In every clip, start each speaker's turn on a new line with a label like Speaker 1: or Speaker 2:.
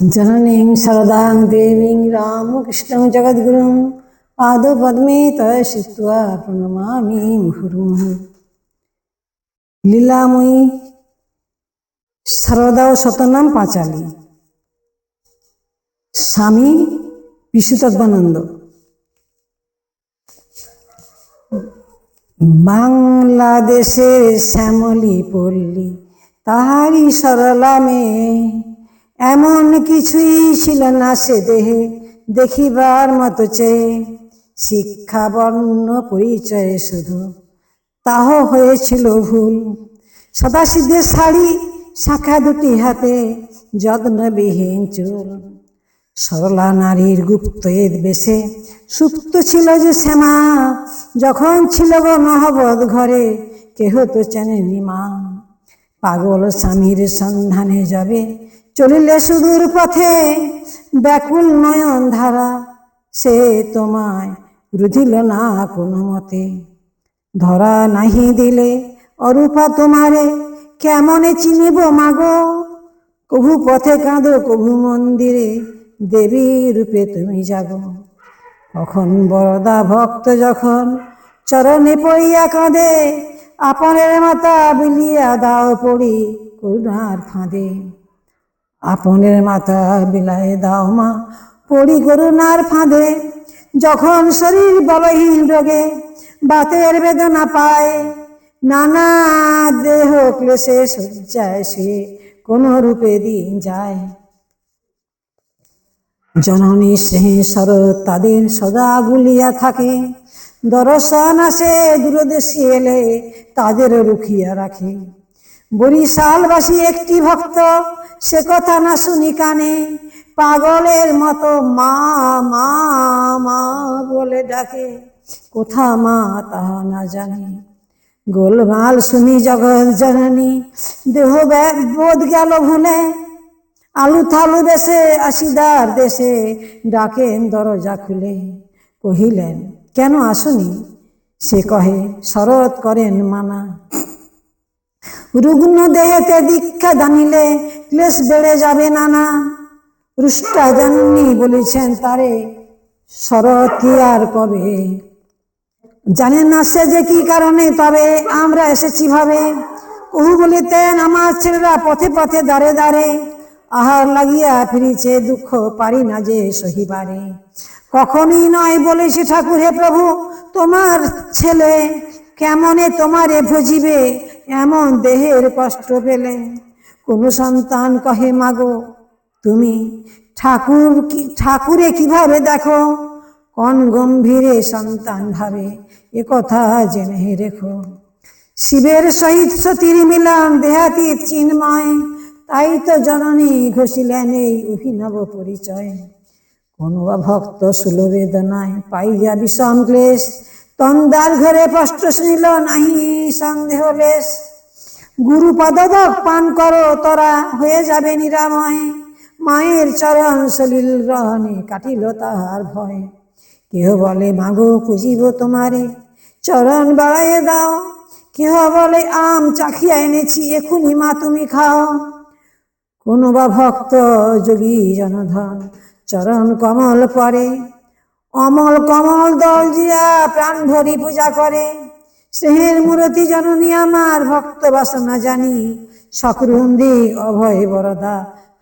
Speaker 1: জননীং শারদা দেবীং রামকৃষ্ণ জগদ্গুরু পাদ পদ্মে শিত্বা প্রণমামি মুহুর্মুহ লীলাময়ী সারদা ও শতনাম পাঁচালী স্বামী বিশুতদ্বানন্দ বাংলাদেশের শ্যামলী পল্লী তাহারি সরলামে মেয়ে এমন কিছুই ছিল না সে দেহে, দেখিবার মতো চেয়ে। শিক্ষা বর্ণ পরিচয়ে শুধু তাহ হয়েছিল ভুল। সদাসিদ্ধের শাড়ি, শাখা দুটি হাতে, যত্নবিহীন চুল। সরলা নারীর গুপ্ত বেশে সুপ্ত ছিল যে শ্যামা। যখন ছিল গো নহবত ঘরে, কেহ তো চেনেনি মা। পাগল স্বামীর সন্ধানে যাবে চলিলে সুদূর পথে ব্যাকুল নয়ন ধারা সে তোমায় রুধিল না কোনো মতে। ধরা নাহি দিলে অরূপা তোমারে কেমনে চিনিব মাগো? কভু পথে কাঁদো, কভু মন্দিরে দেবী রূপে তুমি জাগো। কখন বরদা ভক্ত যখন চরণে পড়িয়া কাঁদে, আপনের মাতা বিলিয়া দাও পড়ি করুণার ফাঁদে। আপনের মাথা বিলায় দাও মা, পড়ি করুণার ফাঁদে। যখন শরীর বলহীন রোগে বাতের বেদনা পায়, নানা দেহ ক্লেশে শয্যায় শুয়ে কোন রূপে দিন যায়। জননী স্নেহে শরৎ তাদের সদা গুলিয়া থাকে। দর্শন আসে দূরদেশে এলে তাদের রুখিয়া রাখে। বরিশালবাসী একটি ভক্ত, সে কথা না শুনি কানে, পাগলের মতো মা মা মা বলে ডাকে। কোথা মা তাহা না জানে। গোলমাল শুনি জগৎ জননী, দেহ বোধ গেল ভুলে। আলু থালু দেশে আসিদার দেশে ডাকেন দরজা খুলে। কহিলেন, কেন আসুনি? সে কহে, শরৎ করেন মানা। রুগ্ন দেহেতে দীক্ষা দানিলে ক্লেশ বেড়ে যাবে নানা। রুষ্টা জাননি বলেছেন, তারে কি আর কবে? জানেন না সে যে কি কারণে, তবে আমরা এসেছি ভাবে। কহু বলিতেন, আমার ছেলেরা পথে পথে দাঁড়ে দাঁড়ে আহার লাগিয়া ফিরিছে, দুঃখ পারি না যে সহিবারে। কখনই নয় বলেছে ঠাকুর হে প্রভু, তোমার ছেলে কেমনে তোমারে ভজিবে? এমন দেহের কষ্ট পেলে। কোন সন্তান কহে, মাগো, তুমি ঠাকুর ঠাকুরে কীভাবে দেখো? কোন গম্ভীরে সন্তান ভাবে, এ কথা জেনে রেখো। শিবের সহিত সতীর মিলন দেহাতীত চিন্ময়, তাই তো জননী ঘষিলেন এই অভিনব পরিচয়। কোন ভক্ত সুলবেদনায় পাইয়া বিষম ক্লেশ তন্দার ঘরে কষ্ট শুনিল নাহি, সন্দেহ লেশ গুরু পদদক পান করো, তোরা হয়ে যাবে নিরাময়। মায়ের চরণ সলিল গ্রহণে কাটিল তাহার ভয়। কেহ বলে, মাগো, পুজিব তোমারে, চরণ বাড়াইয়ে দাও। কেহ বলে, আম চাখিয়া এনেছি, এখুনি মা তুমি খাও। কোনো বা ভক্ত যোগী জনধন, চরণ কমল পরে। অমল কমল দল জিয়া প্রাণ ভরি পূজা করে। স্নেহের মূরতি জননী আমার, ভক্ত বাসনা জানি। সকরুন্দি অভয় বরদা,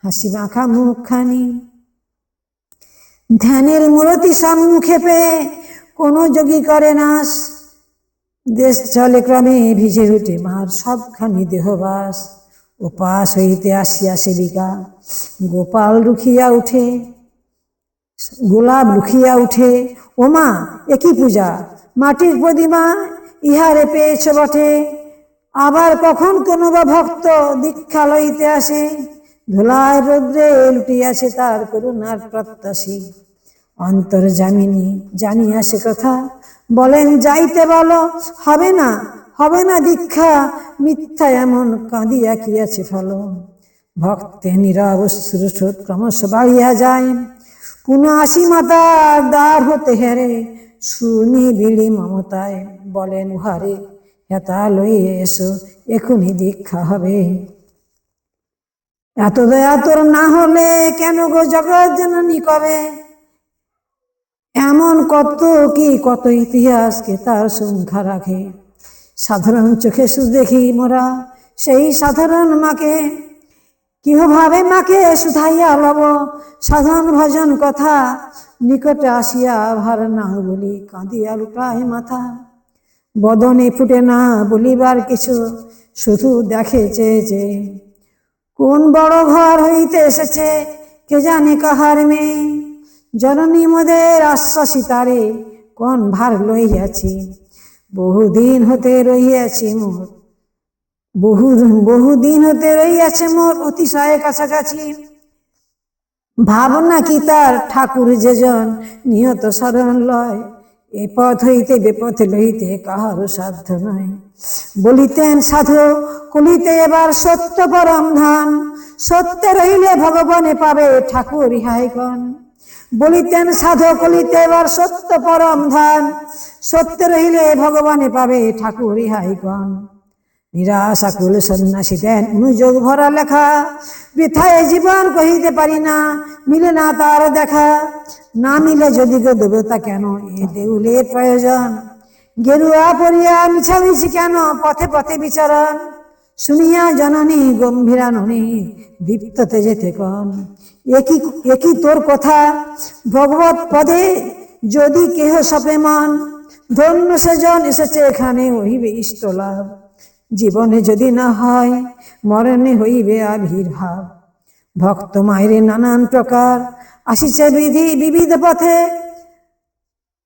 Speaker 1: হাসি মাখা মুখখানি। ধ্যানের মূরতি সম্মুখে পেয়ে কোনো যোগী করে নাশ দেশ চলে ক্রমে ভিজে উঠে মার সবখানি দেহবাস। উপাস হইতে আসিয়া সেবিকা, গোপাল রুখিয়া উঠে। গোলাপ লুকিয়া উঠে, ওমা একই পূজা? মাটির প্রতিমা ইহারে পেয়েছ বটে। আবার কখন কোনো বা ভক্ত দীক্ষা লইতে আসে? ধুলায় রৌদ্রে লুটিয়াছে তার করুণার প্রত্যাশী। অন্তর জামিনী জানিয়া সে কথা, বলেন, যাইতে বলো, হবে না হবে না দীক্ষা, মিথ্যা এমন কাঁদিয়া কি আছে ফল? ভক্তে নীরব ক্রমশ বাড়িয়া যায়। আসি মাতার দ্বার হতে হেরে শুনি বিড়ি মমতায় বলেন উহারে হেতা লইয়ে এসো এখনই দীক্ষা হবে। এত দয়া তোর না হলে কেন গো জগৎ জননী কবে? এমন কত কি কত ইতিহাসকে তার সংখ্যা রাখে? সাধারণ চোখে শুধু দেখি মোরা, সেই সাধারণ মাকে কীভাবে মাকে শুধাইয়া লব? সাধন ভজন কথা নিকটে আসিয়া ভার না বলি কাঁদিয়া লুটায় মাথা। বদনে ফুটে না বলিবার কিছু, শুধু দেখে চেয়ে চেয়ে। কোন বড় ঘর হইতে এসেছে কে জানে কাহার মেয়ে? জননী মোদের আশ্বাসিতারে কোন ভার লইয়াছি? বহুদিন হতে রহিয়াছি মোর বহু বহুদিন হতে রহিয়াছে মোর অতিশয় কাছাকাছি। ভাবনা কি তার ঠাকুর যেজন, নিহত শরণ লয়। এ পথ হইতে বেপথ লইতে কাহারও সাধ্য নয়। বলিতেন সাধু, কলিতে এবার সত্য পরম ধান। সত্যে রহিলে ভগবানে পাবে ঠাকুর ইহাইগণ। বলিতেন সাধু, কলিতে এবার সত্য পরম ধান। সত্যে রহিলে ভগবানে পাবে ঠাকুর ইহাইগণ। নিরাশা কুল সন্ন্যাসী দেন অনুযোগ ভরা লেখা। বৃথায় জীবন কহিতে পারি না, মিলে না তার দেখা। না মিলে যদি গো দেবতা কেন, এ দেউলের প্রয়োজন। গেরুয়া পরিয়া মিছামিছি কেন, পথে পথে বিচরণ। শুনিয়া জননী গম্ভীরা গম্ভীরাননী দীপ্ত তেজে কন একই একই তোর কথা, ভগবত পদে যদি কেহ সপে মন। ধন্য সেজন এসেছে এখানে হইবে ইষ্ট লাভ। জীবনে যদি না হয়, মরণে হইবে আবির্ভাব। ভক্ত মায়ের নানান প্রকার আসিছে বিধি বিবিধ পথে।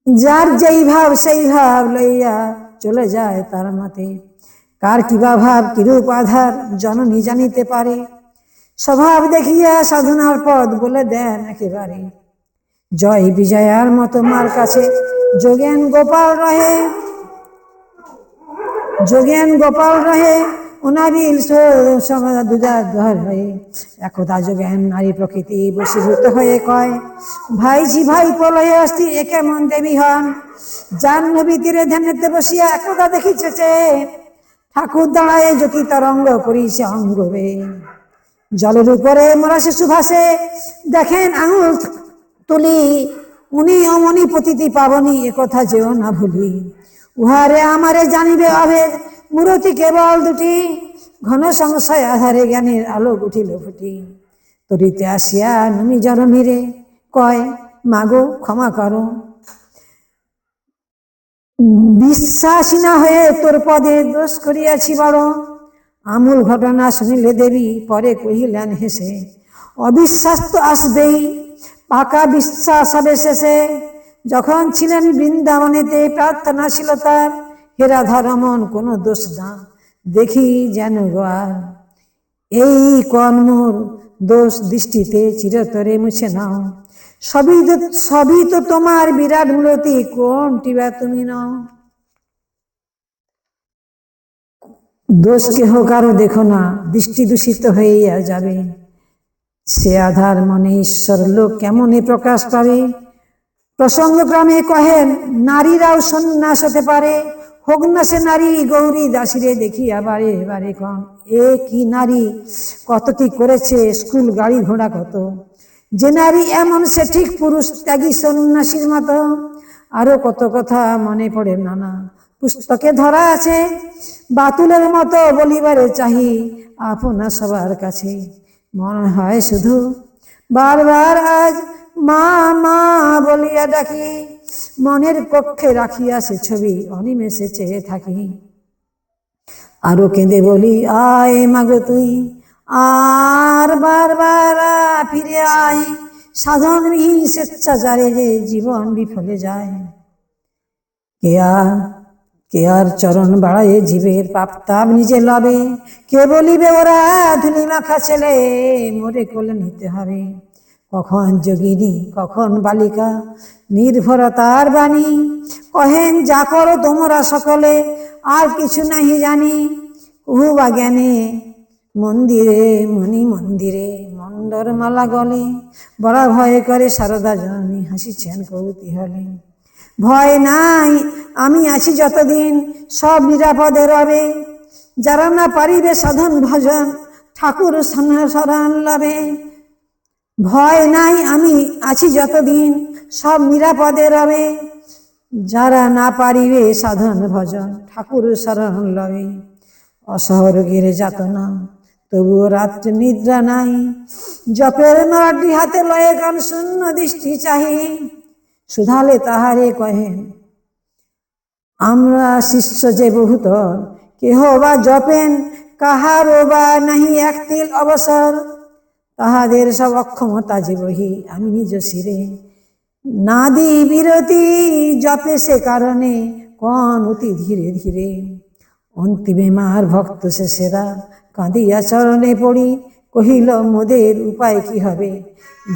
Speaker 1: যার যেই ভাব, সেই ভাব লইয়া চলে যায় তার মতে। কার কিবা ভাব কিরূপ আধার, জননী জানিতে পারে। স্বভাব দেখিয়া সাধনার পদ বলে দেন একেবারে। জয় বিজয়ার মতো মার কাছে যোগেন গোপাল রহে। যোগেন গোপাল রহে, অনাবিল ধর হয়ে। একদা যোগেন নারী প্রকৃতি বসীভূত হয়ে কয়, ভাইজি ভাই পলয়ে অস্থি একে মন দেবী হন? যান নবী তীরে ধ্যানেতে বসিয়া একদা দেখিছে ঠাকুর দাঁড়ায় জ্যোতি তরঙ্গ করিছে অঙ্গবে জলের উপরে মোরা শিশু ভাসে, দেখেন আঙুল তুলি, উনি অমনি পতিতি পাবনি একথা যেও না ভুলি। উহারে আমারে জানিবে অভেদ মূরতি কেবল দুটি। ঘন সংশয় আধারে জ্ঞানের আলোক উঠিল ফুটি। তরিতে আসিয়া নমি জননীরে কয়, মাগো, ক্ষমা করো। বিশ্বাসী না হয়ে তোর পদে দোষ করিয়াছি বড়। আমূল ঘটনা শুনিলে দেবী পরে কহিলেন, হেসে, অবিশ্বাস তো আসবেই। পাকা বিশ্বাস হবে শেষে। যখন ছিলেন বৃন্দাবনেতে, প্রার্থনা ছিল তার হেরা ধরমন কোনো দোষ না, দেখি যেন গোয়ার এই কর্মর দোষ দৃষ্টিতে চিরতরে মুছে নাও। সবই তো সবই তো তোমার বিরাট মূলতি, কোনটি বা তুমি নাও? দোষ কেহ কারও দেখো না, দৃষ্টি দূষিত হইয়া যাবে। সে আধার মনে ঈশ্বর লোক কেমনে প্রকাশ পাবে? প্রসঙ্গক্রমে কহেন, নারীরাও সন্ন্যাস হতে পারে। হোক না সে নারী, গৌরী দাসিরে দেখিয়া বারে এবারে কম এ কি নারী? কত কি করেছে? স্কুল গাড়ি ঘোড়া কত? যে নারী এমন, সে ঠিক পুরুষ, ত্যাগী সন্ন্যাসীর মতো। আরও কত কথা মনে পড়ে নানা। পুস্তকে ধরা আছে, বাতুলের মতো বলিবারে চাহি আপনা সবার কাছে। মনে হয় শুধু বারবার আজ মা মা বলিয়া ডাকি, মনের কক্ষে রাখিয়া সে ছবি, অনিমেষে চেয়ে থাকি। আরও কেঁদে বলি, আয় মাগো তুই, আর বারবার ফিরে আয়, সাধনবিহীন স্বেচ্ছাচারে যে জীবন বিফলে যায়। কে আর কে আর চরণ বাড়ায় জীবের পাপতাপ নিজে লবে, কে বলিবে, ওরা ধুলি মাখা ছেলে, মরে কোলে নিতে হবে। কখন যোগিনী, কখন বালিকা? নির্ভরতার বাণী। কহেন, যা করো তোমরা সকলে, আর কিছু নাহি জানি। কুহু বা জ্ঞানে, মন্দিরে, মণি মন্দিরে মন্ডর মালা গলে। বড় ভয় করে সারদা জননী হাসিছেন কৌতি হলে ভয় নাই, আমি আছি যতদিন, সব নিরাপদে রবে। যারা না পারিবে সাধন ভজন, ঠাকুর শরণ লবে। ভয় নাই, আমি আছি যতদিন, সব নিরাপদে রবে। যারা না পারিবে সাধন ভজন, ঠাকুর শরণ লবে। অসহরগের যাতনা তবুও রাত্রে নিদ্রা নাই। জপের নরাটি হাতে লয়ে গান শূন্য দৃষ্টি চাহি। সুধালে তাহারে কহেন আমরা শিষ্য যে বহুতর কেহ বা জপেন, কাহারও বা নাহি এক তিল অবসর। তাহাদের সব অক্ষমতা যে বহি, আমি নিজ শিরে। না দি বিরতি জপে সে কারণে, কন অতি ধীরে ধীরে। অন্তিমে মার ভক্ত সে সেরা, কাঁদিয়া চরণে পড়ি, কহিল, মোদের উপায় কি হবে?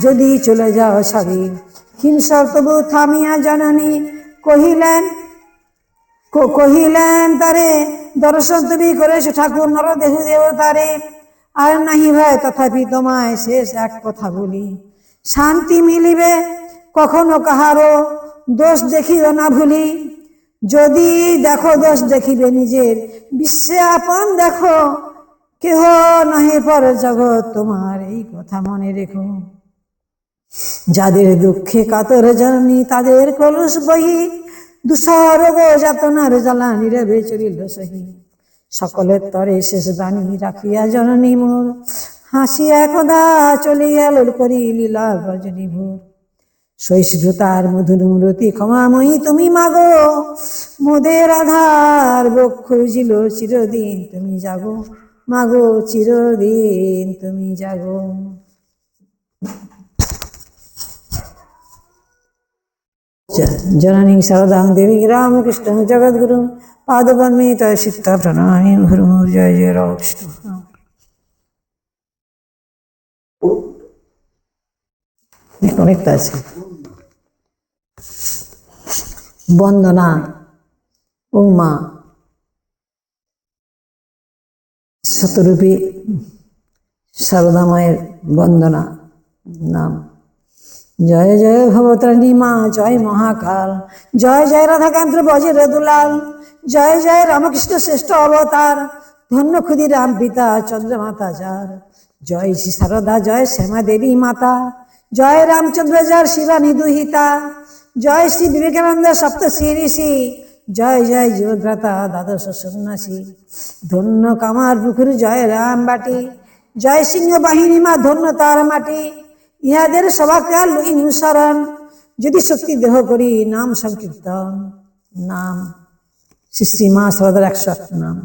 Speaker 1: যদি চলে যাও সবে হিংসর তবু থামিয়া জননী, কহিলেন কহিলেন তারে, দর্শন তুমি করেছ ঠাকুর নর দেহ দেবতারে। আর নাহি ভয় তথাপি তোমায় শেষ এক কথা বলি। শান্তি মিলিবে, কখনো কাহারও দোষ দেখিও না ভুলি। যদি দেখো দোষ দেখিবে নিজের, বিশ্বে আপন দেখো, কেহ নহে পর জগৎ তোমার এই কথা মনে রেখো। যাদের দুঃখে কাতর জননী, তাদের কলুষ বহি দুঃসর্গ যাতনার জ্বালা নীরবে চলিল সহি। সকলের তরে শেষ বাণী রাখিয়া জননী মোর। হাসিয়া কদা চলিয়া লোল করি লীলা রজনী ভোর সহিষ্ণুতার মধুর মূরতি ক্ষমাময়ী তুমি মাগো। মোদের আধার বক্ষ খুঁজিল চিরদিন তুমি জাগো। মাগো, চিরদিন তুমি জাগো। জননী শারদাং দেবী রামকৃষ্ণ জগদ্গুরু পাদপদ্মে তয় প্রণামী ভুরু জয় জয় রামকৃষ্ণ অনেকটা আছে। বন্দনা, উমা, শতরূপী, সারদা মায়ের বন্দনা, নাম। জয় জয় ভবতারিণী মা, জয় মহাকাল। জয় জয় রাধাকান্ত বজের দুলাল। জয় জয় রামকৃষ্ণ শ্রেষ্ঠ অবতার। ধন্য খুদি রাম পিতা চন্দ্রমাতা যার। জয় শ্রী সারদা, জয় শ্যামা দেবী মাতা। জয় রামচন্দ্র যার শিবানী দুহিতা জয় শ্রী বিবেকানন্দ সপ্ত শ্রী জয় জয় জীবদ্রাতা দ্বাদশ সন্ন্যাসী। ধন্য কামার পুকুর জয় রাম বাটি জয় সিংহ বাহিনী মা, ধন্য তার মাটি। ইহাদের সবাকার লই অনুসরণ যদি শক্তি দেহ করি, নাম সংকীর্তন। নাম। শ্রী শ্রী মা শারদার একশো নাম।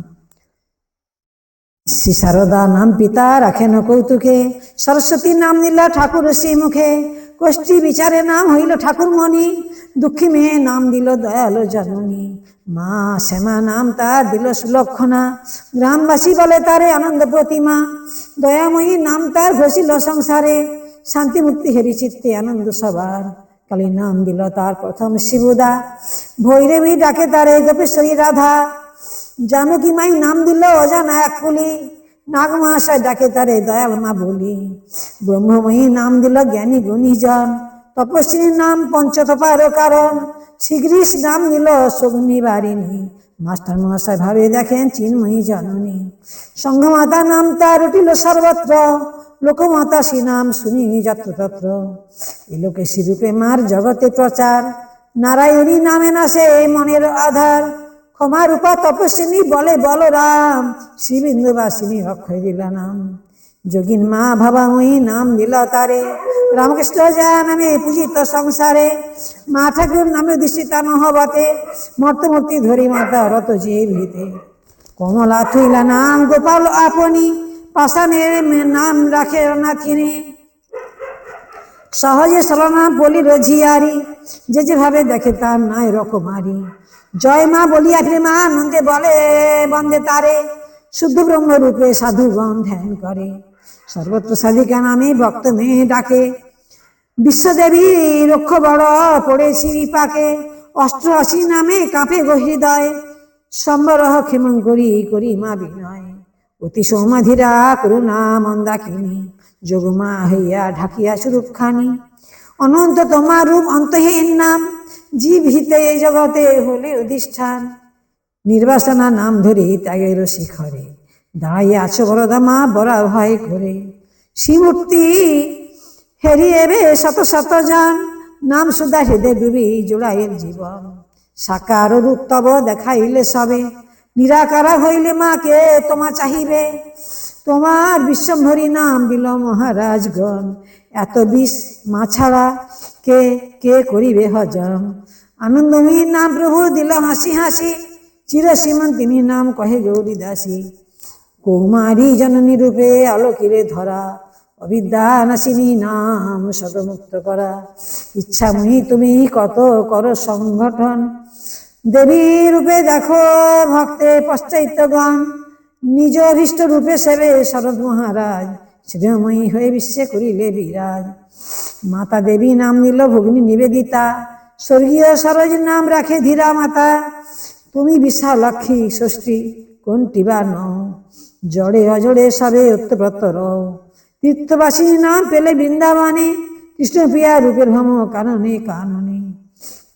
Speaker 1: শ্রী শারদা নাম পিতা রাখেন কৌতুকে। সরস্বতী নাম নিল ঠাকুর শ্রী মুখে। কোষ্ঠী বিচারে নাম হইল ঠাকুর মণি। দুঃখী মেয়ে নাম দিল দয়ালো জননী। মা শ্যামা নাম তার দিল সুলক্ষণা। গ্রামবাসী বলে তারে আনন্দ প্রতিমা। দয়াময়ী নাম তার ঘষিল সংসারে। শান্তি মুক্তি হেরি চিত্তে আনন্দ সবার। কালী নাম দিল তার প্রথম শিবুদা। ভৈরবী ডাকে তারে, গোপেশ্বরী রাধা। জানকী মাই নাম দিল অজানা এক কুলি। নাগ মহাশয় ডাকে তারে, দয়াল মা বলি। ব্রহ্মময়ী নাম দিল জ্ঞানী গুণীজন। তপস্বিনীর নাম পঞ্চতপার কারণ। শীঘ্রিস নাম দিল শগ্নি বারিণী মাস্টার মহাশয় ভাবে দেখেন চিন্ময়ী জননী। সংঘমাতা নাম তার উঠিল সর্বত্র। লোকমাতা সী নাম শুনি যত্রতত্র এ লোকে শিরূপে মার জগতে প্রচার। নারায়ণী নামে না সে মনের আধার। ক্ষমা রূপা তপস্বিনী বলে বলরাম। শ্রীবিন্দুবাসিনী অক্ষয় দিলা নাম। যোগিন মা ভাবাময়ী নাম দিল তারে। রামকৃষ্ণ যা নামে পূজিত সংসারে। মা ঠাকুর নামে দৃষ্টিতা নহবতে মর্তমূর্তি ধরি মাতা রত যে ভিতে কমলা থইলা নাম গোপাল আপনি। মে- নাম রাখে নাথিনী সহজে সরনা বলি রঝিয়ারি যে যেভাবে দেখে তার নাই রকমারি। জয় মা বলিয়া প্রেমা আনন্দে বলে, বন্দে তারে। শুদ্ধ ব্রহ্ম রূপে সাধুগণ ধ্যান করে। সর্বত্র সাধিকা নামে ভক্ত মেয়ে ডাকে। বিশ্বদেবী রক্ষ বড় পড়েছি পাকে, অষ্টআশি নামে কাঁপে গহৃদয় হৃদয়। সম্বরহ ক্ষেমং করি করি মা বিনয়। অতি সৌমাধিরা করুণা মন্দাকিনী, যোগমা হইয়া ঢাকিয়া স্বরূপখানি। অনন্ত তোমার রূপ অন্তহীন নাম, জীব হিতে এই জগতে হলে অধিষ্ঠান। নির্বাসনা নাম ধরে ত্যাগের শিখরে দাঁড়াইয়া আছো বরদা মা বড়া ভয় করে শ্রীমূর্তি হেরিয়েবে শত শত জন নাম সুদা হৃদয় ডুবি জোড়াইয়ের জীবন। সাকার রূপ তব দেখাইলে সবে নিরাকারা হইলে মাকে তোমা চাহিবে। তোমার বিশ্বম্ভরী নাম দিল মহারাজগণ। এত বিষ মা ছাড়া কে কে করিবে হজম? আনন্দময়ী নাম প্রভু দিল হাসি হাসি চিরসীমন তিনি নাম কহে গৌরী দাসী কৌমারী জননী রূপে আলোকিরে ধরা, অবিদ্যা নাসিনী নাম শতমুক্ত করা। ইচ্ছাময়ী তুমি কত কর সংগঠন দেবী রূপে দেখো ভক্তে পশ্চাইত্যগণ নিজ অভীষ্ট রূপে সেবে শরৎ মহারাজ। শ্রীময়ী হয়ে বিশ্বে করিলে বিরাজ। মাতা দেবী নাম নিল ভগ্নী নিবেদিতা। স্বর্গীয় সরোজ নাম রাখে ধীরা মাতা। তুমি বিশালক্ষী ষষ্ঠী, কোনটি বা নও? জড়ে অজড়ে সবে উত্তপ্রত রও তীর্থবাসী নাম পেলে বৃন্দাবনে। কৃষ্ণপ্রিয়া রূপের ভ্রম কাননে কাননে।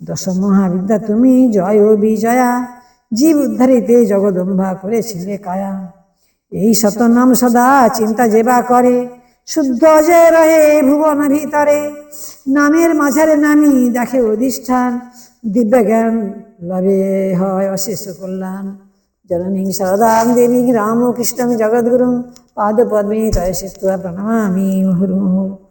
Speaker 1: দশ মহাবিদ্যা তুমি জয় ও বিজয়া। জীব উদ্ধারিতে জগদম্বা করেছিলে কায়া। এই শত নাম সদা চিন্তা যেবা করে। শুদ্ধ যে রহে ভুবন ভিতরে। নামের মাঝারে নামি দেখে অধিষ্ঠান। দিব্য জ্ঞান লবে হয় অশেষ কল্যাণ। জননী সরদাং দেবী রামকৃষ্ণ জগদ্গুরু পাদ পদ্মে তয় সিত্বা প্রণমামি মুহুর্মুহুঃ